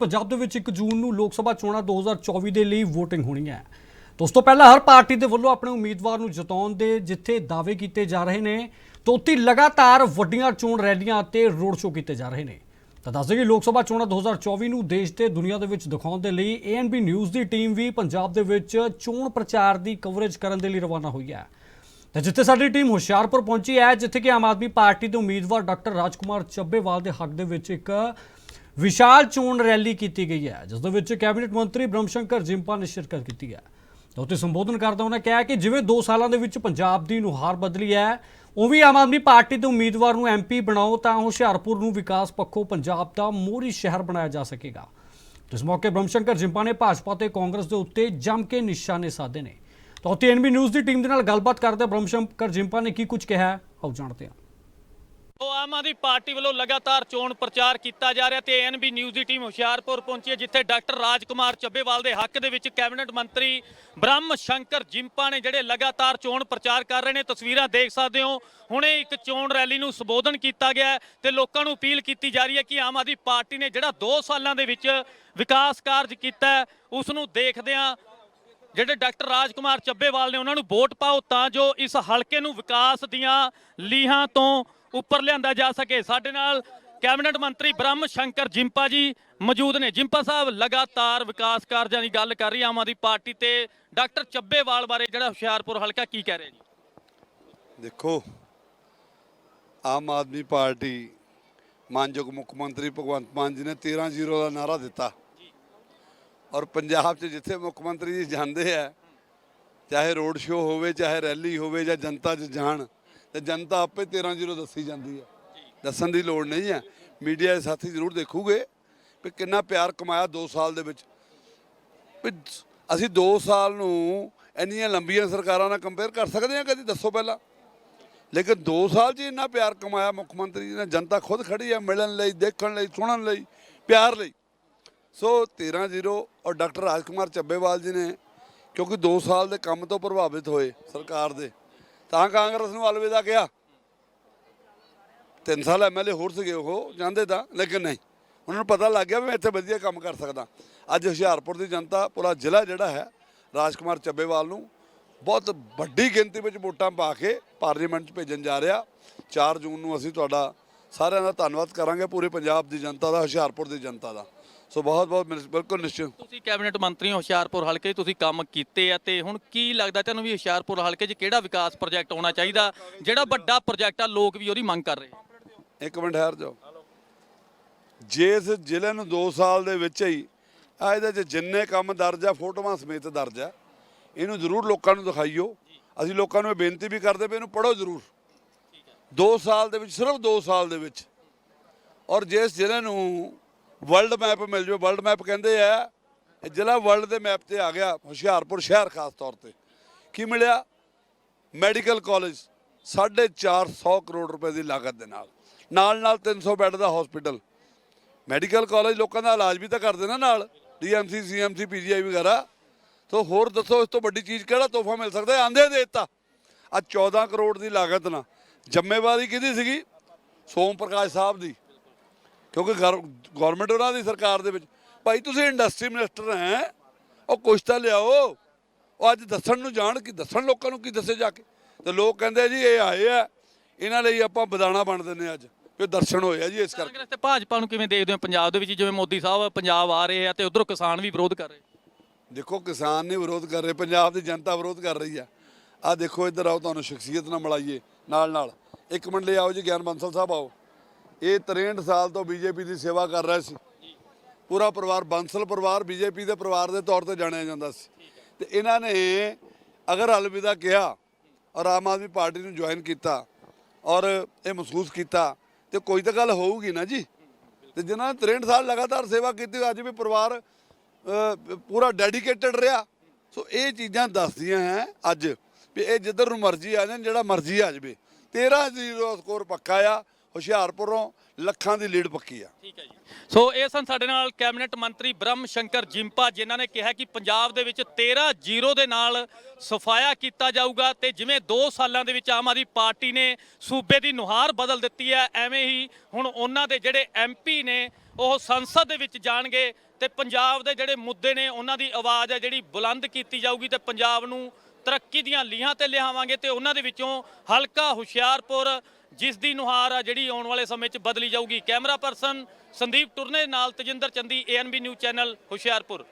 ਪੰਜਾਬ ਦੇ ਵਿੱਚ 1 ਜੂਨ ਨੂੰ ਲੋਕ ਸਭਾ ਚੋਣਾਂ 2024 ਦੇ ਲਈ VOTING ਹੋਣੀ ਹੈ। ਤੋਂ ਉਸ ਤੋਂ ਪਹਿਲਾਂ ਹਰ ਪਾਰਟੀ ਦੇ ਵੱਲੋਂ ਆਪਣੇ ਉਮੀਦਵਾਰ ਨੂੰ ਜਿਤਾਉਣ ਦੇ ਜਿੱਥੇ ਦਾਅਵੇ ਕੀਤੇ ਜਾ ਰਹੇ ਨੇ, ਤੋਂ ਉੱਥੇ ਲਗਾਤਾਰ ਵੱਡੀਆਂ ਚੋਣ ਰੈਲੀਆਂ ਅਤੇ ਰੋਡ ਸ਼ੋਅ ਕੀਤੇ ਜਾ ਰਹੇ ਨੇ। ਤਾਂ ਦੱਸ ਦਈਏ, ਲੋਕ ਸਭਾ ਚੋਣਾਂ 2024 ਨੂੰ ਦੇਸ਼ ਤੇ ਦੁਨੀਆ ਦੇ ਵਿੱਚ ਦਿਖਾਉਣ ਦੇ ਲਈ ANB ਨਿਊਜ਼ ਦੀ ਟੀਮ ਵੀ ਪੰਜਾਬ ਦੇ ਵਿੱਚ ਚੋਣ ਪ੍ਰਚਾਰ ਦੀ ਕਵਰੇਜ ਕਰਨ ਦੇ ਲਈ ਰਵਾਨਾ ਹੋਈ ਹੈ। ਤੇ ਜਿੱਥੇ ਸਾਡੀ ਟੀਮ ਹੁਸ਼ਿਆਰਪੁਰ ਪਹੁੰਚੀ ਹੈ, ਜਿੱਥੇ ਕਿ ਆਮ ਆਦਮੀ ਪਾਰਟੀ ਦੇ ਉਮੀਦਵਾਰ ਡਾਕਟਰ ਰਾਜਕੁਮਾਰ ਚੱਬੇਵਾਲ ਦੇ ਹੱਕ ਦੇ ਵਿੱਚ ਇੱਕ ਵਿਸ਼ਾਲ ਚੋਣ ਰੈਲੀ ਕੀਤੀ ਗਈ ਹੈ, ਜਿਸ ਦੇ ਵਿੱਚ ਕੈਬਨਿਟ ਮੰਤਰੀ ਬ੍ਰਹਮਸ਼ੰਕਰ ਜਿੰਪਾ ਨੇ ਸ਼ਿਰਕਤ ਕੀਤੀ ਹੈ। ਤੇ ਉੱਥੇ ਸੰਬੋਧਨ ਕਰਦਾ ਉਹਨਾਂ ਕਿਹਾ ਕਿ ਜਿਵੇਂ 2 ਸਾਲਾਂ ਦੇ ਵਿੱਚ ਪੰਜਾਬ ਦੀ ਨੁਹਾਰ ਬਦਲੀ ਹੈ, ਉਵੇਂ ਆਮ ਆਦਮੀ ਪਾਰਟੀ ਦੇ ਉਮੀਦਵਾਰ ਨੂੰ ਐਮਪੀ ਬਣਾਓ ਤਾਂ ਹੁਸ਼ਿਆਰਪੁਰ ਨੂੰ ਵਿਕਾਸ ਪੱਖੋਂ ਪੰਜਾਬ ਦਾ ਮੋਹਰੀ ਸ਼ਹਿਰ ਬਣਾਇਆ ਜਾ ਸਕੇਗਾ। ਤੇ ਇਸ ਮੌਕੇ ਬ੍ਰਹਮਸ਼ੰਕਰ ਜਿੰਪਾ ਨੇ ਭਾਜਪਾ ਤੇ ਕਾਂਗਰਸ ਦੇ ਉੱਤੇ ਜੰਮ ਕੇ ਨਿਸ਼ਾਨੇ ਸਾਧੇ ਨੇ। ਤਾਂ ਉੱਥੇ ਐਨਬੀ ਨਿਊਜ਼ ਦੀ ਟੀਮ ਦੇ ਨਾਲ ਗੱਲਬਾਤ ਕਰਦੇ ਬ੍ਰਹਮਸ਼ੰਕਰ ਜਿੰਪਾ ਨੇ ਕੀ ਕੁਝ ਕਿਹਾ ਆਓ ਜਾਣਦੇ ਹਾਂ। ਆਮ ਆਦਮੀ ਪਾਰਟੀ ਵੱਲੋਂ ਲਗਾਤਾਰ ਚੋਣ ਪ੍ਰਚਾਰ ਕੀਤਾ ਜਾ ਰਿਹਾ ਤੇ ਐਨਬੀ ਨਿਊਜ਼ ਦੀ ਟੀਮ ਹੁਸ਼ਿਆਰਪੁਰ ਪਹੁੰਚੀ ਹੈ, ਜਿੱਥੇ ਡਾਕਟਰ ਰਾਜਕੁਮਾਰ ਚੱਬੇਵਾਲ ਦੇ ਹੱਕ ਦੇ ਵਿੱਚ ਕੈਬਨਿਟ ਮੰਤਰੀ ਬ੍ਰਹਮ ਸ਼ੰਕਰ ਜਿੰਪਾ ਨੇ ਜਿਹੜੇ ਲਗਾਤਾਰ ਚੋਣ ਪ੍ਰਚਾਰ ਕਰ ਰਹੇ ਨੇ, ਤਸਵੀਰਾਂ ਦੇਖ ਸਕਦੇ ਹੋ। ਹੁਣੇ ਇੱਕ ਚੋਣ ਰੈਲੀ ਨੂੰ ਸੰਬੋਧਨ ਕੀਤਾ ਗਿਆ ਹੈ ਤੇ ਲੋਕਾਂ ਨੂੰ ਅਪੀਲ ਕੀਤੀ ਜਾ ਰਹੀ ਹੈ ਕਿ ਆਮ ਆਦਮੀ ਪਾਰਟੀ ਨੇ ਜਿਹੜਾ 2 ਸਾਲਾਂ ਦੇ ਵਿੱਚ ਵਿਕਾਸ ਕਾਰਜ ਕੀਤਾ ਹੈ ਉਸ ਨੂੰ ਦੇਖਦਿਆਂ ਜਿਹੜੇ ਡਾਕਟਰ ਰਾਜਕੁਮਾਰ ਚੱਬੇਵਾਲ ਨੇ ਉਹਨਾਂ ਨੂੰ ਵੋਟ ਪਾਓ ਤਾਂ ਜੋ ਇਸ ਹਲਕੇ ਨੂੰ ਵਿਕਾਸ ਦੀਆਂ ਲੀਹਾਂ ਤੋਂ ਉੱਪਰ ਲਿਆਂਦਾ ਜਾ ਸਕੇ। ਸਾਡੇ ਨਾਲ ਕੈਬਨਿਟ ਮੰਤਰੀ ਬ੍ਰਹਮ ਸ਼ੰਕਰ ਜਿੰਪਾ ਜੀ ਮੌਜੂਦ ਨੇ। ਜਿੰਪਾ ਸਾਹਿਬ, ਲਗਾਤਾਰ ਵਿਕਾਸ ਕਾਰਜਾਂ ਦੀ ਗੱਲ ਕਰ ਰਹੀ ਆਮ ਆਦਮੀ ਪਾਰਟੀ ਤੇ। ਡਾਕਟਰ ਚੱਬੇਵਾਲ ਬਾਰੇ ਜਿਹੜਾ ਹੁਸ਼ਿਆਰਪੁਰ ਹਲਕਾ ਕੀ ਕਹਿ ਰਿਹਾ ਜੀ? ਦੇਖੋ, ਆਮ ਆਦਮੀ ਪਾਰਟੀ ਮਾਨਯੋਗ ਮੁੱਖ ਮੰਤਰੀ ਭਗਵੰਤ ਮਾਨ ਜੀ ਨੇ 13-0 ਦਾ ਨਾਰਾ ਦਿੱਤਾ। ਔਰ ਪੰਜਾਬ 'ਚ ਜਿੱਥੇ ਮੁੱਖ ਮੰਤਰੀ ਜੀ ਜਾਂਦੇ ਆ, ਚਾਹੇ ਰੋਡ ਸ਼ੋਅ ਹੋਵੇ, ਚਾਹੇ ਰੈਲੀ ਹੋਵੇ ਜਾਂ ਜਨਤਾ 'ਚ ਜਾਣ, ਤੇ ਜਨਤਾ ਆਪੇ 13-0 ਦੱਸੀ ਜਾਂਦੀ ਹੈ ਦੱਸਣ ਦੀ ਲੋੜ ਨਹੀਂ ਹੈ ਮੀਡੀਆ ਦੇ ਸਾਥੀ ਜ਼ਰੂਰ ਦੇਖੂਗੇ ਵੀ ਕਿੰਨਾ ਪਿਆਰ ਕਮਾਇਆ 2 ਸਾਲ ਦੇ ਵਿੱਚ। ਵੀ ਅਸੀਂ 2 ਸਾਲ ਨੂੰ ਇੰਨੀਆਂ ਲੰਬੀਆਂ ਸਰਕਾਰਾਂ ਨਾਲ ਕੰਪੇਅਰ ਕਰ ਸਕਦੇ ਹਾਂ ਕਦੀ, ਦੱਸੋ ਪਹਿਲਾਂ। ਲੇਕਿਨ 2 ਸਾਲ 'ਚ ਇੰਨਾ ਪਿਆਰ ਕਮਾਇਆ ਮੁੱਖ ਮੰਤਰੀ ਜੀ ਨੇ, ਜਨਤਾ ਖੁਦ ਖੜੀ ਹੈ ਮਿਲਣ ਲਈ, ਦੇਖਣ ਲਈ, ਸੁਣਨ ਲਈ, ਪਿਆਰ ਲਈ। ਸੋ 13-0 ਔਰ ਡਾਕਟਰ ਰਾਜਕੁਮਾਰ ਚੱਬੇਵਾਲ ਜੀ ਨੇ, ਕਿਉਂਕਿ 2 ਸਾਲ ਦੇ ਕੰਮ ਤੋਂ ਪ੍ਰਭਾਵਿਤ ਹੋਏ ਸਰਕਾਰ ਦੇ, ਤਾਂ ਕਾਂਗਰਸ ਨੂੰ ਅਲਵਿਦਾ ਕਿਹਾ। 3 ਸਾਲ ਐਮਐਲਏ ਹੋਰ ਸੀਗੇ ਉਹ, ਜਾਂਦੇ ਤਾਂ, ਲੇਕਿਨ ਨਹੀਂ। ਉਹਨਾਂ ਨੂੰ ਪਤਾ ਲੱਗ ਗਿਆ ਵੀ ਮੈਂ ਇੱਥੇ ਵਧੀਆ ਕੰਮ ਕਰ ਸਕਦਾ। ਅੱਜ ਹੁਸ਼ਿਆਰਪੁਰ ਦੀ ਜਨਤਾ, ਪੂਰਾ ਜ਼ਿਲ੍ਹਾ ਜਿਹੜਾ ਹੈ, ਰਾਜਕੁਮਾਰ ਚੱਬੇਵਾਲ ਨੂੰ ਬਹੁਤ ਵੱਡੀ ਗਿਣਤੀ ਵਿੱਚ ਵੋਟਾਂ ਪਾ ਕੇ ਪਾਰਲੀਮੈਂਟ 'ਚ ਭੇਜਣ ਜਾ ਰਿਹਾ। 4 ਜੂਨ ਨੂੰ ਅਸੀਂ ਤੁਹਾਡਾ ਸਾਰਿਆਂ ਦਾ ਧੰਨਵਾਦ ਕਰਾਂਗੇ, ਪੂਰੇ ਪੰਜਾਬ ਦੀ ਜਨਤਾ ਦਾ, ਹੁਸ਼ਿਆਰਪੁਰ ਦੀ ਜਨਤਾ ਦਾ। ਸੋ ਬਹੁਤ ਬਹੁਤ ਬਿਲਕੁਲ ਨਿਸ਼ਚਿਤ। ਤੁਸੀਂ ਕੈਬਨਿਟ ਮੰਤਰੀ ਹੋ ਹੁਸ਼ਿਆਰਪੁਰ ਹਲਕੇ 'ਚ ਤੁਸੀਂ ਕੰਮ ਕੀਤੇ ਆ ਤੇ ਹੁਣ ਕੀ ਲੱਗਦਾ ਤੁਹਾਨੂੰ ਵੀ ਹੁਸ਼ਿਆਰਪੁਰ ਹਲਕੇ 'ਚ ਕਿਹੜਾ ਵਿਕਾਸ ਪ੍ਰੋਜੈਕਟ ਹੋਣਾ ਚਾਹੀਦਾ? ਜਿਹੜਾ ਵੱਡਾ ਪ੍ਰੋਜੈਕਟ ਆ ਲੋਕ ਵੀ ਉਹਦੀ ਮੰਗ ਕਰ ਰਹੇ ਇੱਕ ਮਿੰਟ ਠਹਿਰ ਜਾਓ। ਜੇ ਇਸ ਜ਼ਿਲ੍ਹੇ ਨੂੰ 2 ਸਾਲ ਦੇ ਵਿੱਚ ਹੀ ਆ ਇਹਦੇ 'ਚ ਜਿੰਨੇ ਕੰਮ ਦਰਜ ਆ ਫੋਟੋਆਂ ਸਮੇਤ ਦਰਜ ਆ ਇਹਨੂੰ ਜ਼ਰੂਰ ਲੋਕਾਂ ਨੂੰ ਦਿਖਾਈਓ। ਅਸੀਂ ਲੋਕਾਂ ਨੂੰ ਇਹ ਬੇਨਤੀ ਵੀ ਕਰਦੇ ਪਏ ਇਹਨੂੰ ਪੜ੍ਹੋ ਜ਼ਰੂਰ। 2 ਸਾਲ ਦੇ ਵਿੱਚ ਸਿਰਫ 2 ਸਾਲ ਦੇ ਵਿੱਚ। ਔਰ ਜੇ ਇਸ ਜ਼ਿਲ੍ਹੇ ਨੂੰ ਵਰਲਡ ਮੈਪ ਮਿਲ ਜਾਵੇ। ਵਰਲਡ ਮੈਪ ਕਹਿੰਦੇ ਆ, ਇਹ ਜ਼ਿਲ੍ਹਾ ਵਰਲਡ ਦੇ ਮੈਪ ਤੇ ਆ ਗਿਆ, ਹੁਸ਼ਿਆਰਪੁਰ ਸ਼ਹਿਰ ਖਾਸ ਤੌਰ ਤੇ। ਕੀ ਮਿਲਿਆ? ਮੈਡੀਕਲ ਕਾਲਜ 450 ਕਰੋੜ ਰੁਪਏ ਦੀ ਲਾਗਤ ਦੇ ਨਾਲ। ਨਾਲ ਨਾਲ 300 ਬੈੱਡ ਦਾ ਹਸਪੀਟਲ ਮੈਡੀਕਲ ਕਾਲਜ ਲੋਕਾਂ ਦਾ ਇਲਾਜ ਵੀ ਤਾਂ ਕਰਦੇ ਨਾ ਨਾਲ ਡੀਐਮਸੀ ਸੀਐਮਸੀ ਪੀਜੀਆਈ ਵਗੈਰਾ। ਸੋ ਹੋਰ ਦੱਸੋ, ਇਸ ਤੋਂ ਵੱਡੀ ਚੀਜ਼ ਕਿਹੜਾ ਤੋਹਫਾ ਮਿਲ ਸਕਦਾ? ਹੈ ਆਂਦੇ ਦੇ ਦਿੱਤਾ। ਆ 14 ਕਰੋੜ ਦੀ ਲਾਗਤ ਨਾਲ। ਜ਼ਿੰਮੇਵਾਰੀ ਕਿਹਦੀ ਸੀਗੀ? ਸੋਮ ਪ੍ਰਕਾਸ਼ ਸਾਹਿਬ ਦੀ। ਕਿਉਂਕਿ ਗਵਰਨਮੈਂਟ ਉਹਨਾਂ ਦੀ ਸਰਕਾਰ ਦੇ ਵਿੱਚ। ਭਾਈ ਤੁਸੀਂ ਇੰਡਸਟਰੀ ਮਿਨਿਸਟਰ ਹੈ ਉਹ ਕੁਛ ਤਾਂ ਲਿਆਓ। ਉਹ ਅੱਜ ਦੱਸਣ ਨੂੰ ਜਾਣ ਕਿ ਦੱਸਣ ਲੋਕਾਂ ਨੂੰ ਕੀ ਦੱਸੇ ਜਾ ਕੇ। ਤੇ ਲੋਕ ਕਹਿੰਦੇ ਜੀ ਇਹ ਆਏ ਆ। ਇਹਨਾਂ ਲਈ ਆਪਾਂ ਬਦਾਨਾ ਬਣ ਆ ਅੱਜ ਵੀ ਦਰਸ਼ਨ ਹੋਏ ਆ ਜੀ ਇਸ ਕਰਕੇ। ਕਾਂਗਰਸ ਤੇ ਭਾਜਪਾ ਨੂੰ ਕਿਵੇਂ ਦੇਖਦੇ ਹੋ ਪੰਜਾਬ ਦੇ ਵਿੱਚ ਜਿਵੇਂ ਮੋਦੀ ਸਾਹਿਬ ਪੰਜਾਬ ਆ ਰਹੇ ਆ ਤੇ ਉਧਰੋਂ ਕਿਸਾਨ ਵੀ ਵਿਰੋਧ ਕਰ ਰਹੇ? ਦੇਖੋ ਕਿਸਾਨ ਨੇ ਵਿਰੋਧ ਕਰ ਰਹੇ ਪੰਜਾਬ ਦੀ ਜਨਤਾ ਵਿਰੋਧ ਕਰ ਰਹੀ ਆ। ਆ ਦੇਖੋ ਇੱਧਰ ਆਓ ਤੁਹਾਨੂੰ ਸ਼ਖਸੀਅਤ ਨਾਲ ਮਿਲਾਈਏ ਨਾਲ ਨਾਲ ਇੱਕ ਮਿੰਟ ਲਈ ਆਓ ਜੀ ਗਿਆਨ ਬੰਸਲ ਸਾਹਿਬ ਆਓ। ਇਹ 63 ਸਾਲ ਤੋਂ ਬੀਜੇਪੀ ਦੀ ਸੇਵਾ ਕਰ ਰਿਹਾ ਸੀ। ਪੂਰਾ ਪਰਿਵਾਰ, ਬੰਸਲ ਪਰਿਵਾਰ ਬੀਜੇਪੀ ਦੇ ਪਰਿਵਾਰ ਦੇ ਤੌਰ ਤੇ ਜਾਣਿਆ ਜਾਂਦਾ ਸੀ। ਤੇ ਇਹਨਾਂ ਨੇ ਅਗਰ ਅਲਵਿਦਾ ਕਿਹਾ ਔਰ ਆਮ ਆਦਮੀ ਪਾਰਟੀ ਨੂੰ ਜੁਆਇਨ ਕੀਤਾ ਔਰ ਇਹ ਮਹਿਸੂਸ ਕੀਤਾ, ਤੇ ਕੋਈ ਤਾਂ ਗੱਲ ਹੋਊਗੀ ਨਾ ਜੀ। ਤੇ ਜਿਨ੍ਹਾਂ ਨੇ 63 ਸਾਲ ਲਗਾਤਾਰ ਸੇਵਾ ਕੀਤੀ ਅੱਜ ਵੀ ਪਰਿਵਾਰ ਪੂਰਾ ਡੈਡੀਕੇਟਡ ਰਿਹਾ। ਸੋ ਇਹ ਚੀਜ਼ਾਂ ਦੱਸਦੀਆਂ ਹੈ ਅੱਜ ਵੀ ਇਹ ਜਿੱਧਰ ਨੂੰ ਮਰਜ਼ੀ ਆ ਜਾਣ, ਜਿਹੜਾ ਮਰਜ਼ੀ ਆ ਜਾਵੇ। 13 ਜ਼ੀਰੋ ਸਕੋਰ ਪੱਕਾ ਆ। ਹੁਸ਼ਿਆਰਪੁਰੋਂ ਲੱਖਾਂ ਦੀ ਲੀਡ ਪੱਕੀ ਆ। ਠੀਕ ਹੈ ਜੀ। ਸੋ ਇਹ ਸਨ ਸਾਡੇ ਨਾਲ ਕੈਬਨਿਟ ਮੰਤਰੀ ਬ੍ਰਹਮ ਸ਼ੰਕਰ ਜਿੰਪਾ, ਜਿਨ੍ਹਾਂ ਨੇ ਕਿਹਾ ਕਿ ਪੰਜਾਬ ਦੇ ਵਿੱਚ 13-0 ਦੇ ਨਾਲ ਸਫਾਇਆ ਕੀਤਾ ਜਾਊਗਾ ਤੇ ਜਿਵੇਂ 2 ਸਾਲਾਂ ਦੇ ਵਿੱਚ ਆਮ ਆਦਮੀ ਪਾਰਟੀ ਨੇ ਸੂਬੇ ਦੀ ਨੁਹਾਰ ਬਦਲ ਦਿੱਤੀ ਹੈ, ਐਵੇਂ ਹੀ ਹੁਣ ਉਹਨਾਂ ਦੇ ਜਿਹੜੇ ਐਮਪੀ ਨੇ ਉਹ ਸੰਸਦ ਦੇ ਵਿੱਚ ਜਾਣਗੇ ਤੇ ਪੰਜਾਬ ਦੇ ਜਿਹੜੇ ਮੁੱਦੇ ਨੇ ਉਹਨਾਂ ਦੀ ਆਵਾਜ਼ ਹੈ ਜਿਹੜੀ ਬੁਲੰਦ ਕੀਤੀ ਜਾਊਗੀ ਤੇ ਪੰਜਾਬ ਨੂੰ ਤਰੱਕੀ ਦੀਆਂ ਲੀਹਾਂ ਤੇ ਲਿਆਵਾਂਗੇ ਤੇ ਉਹਨਾਂ ਦੇ ਵਿੱਚੋਂ ਹਲਕਾ ਹੁਸ਼ਿਆਰਪੁਰ, ਜਿਸ ਦੀ ਨੁਹਾਰ ਆ ਜਿਹੜੀ ਆਉਣ ਵਾਲੇ ਸਮੇਂ 'ਚ ਬਦਲੀ ਜਾਊਗੀ। ਕੈਮਰਾ ਪਰਸਨ ਸੰਦੀਪ ਟੁਰਨੇ ਨਾਲ Tajinder Chandi ANB news channel Hoshiarpur.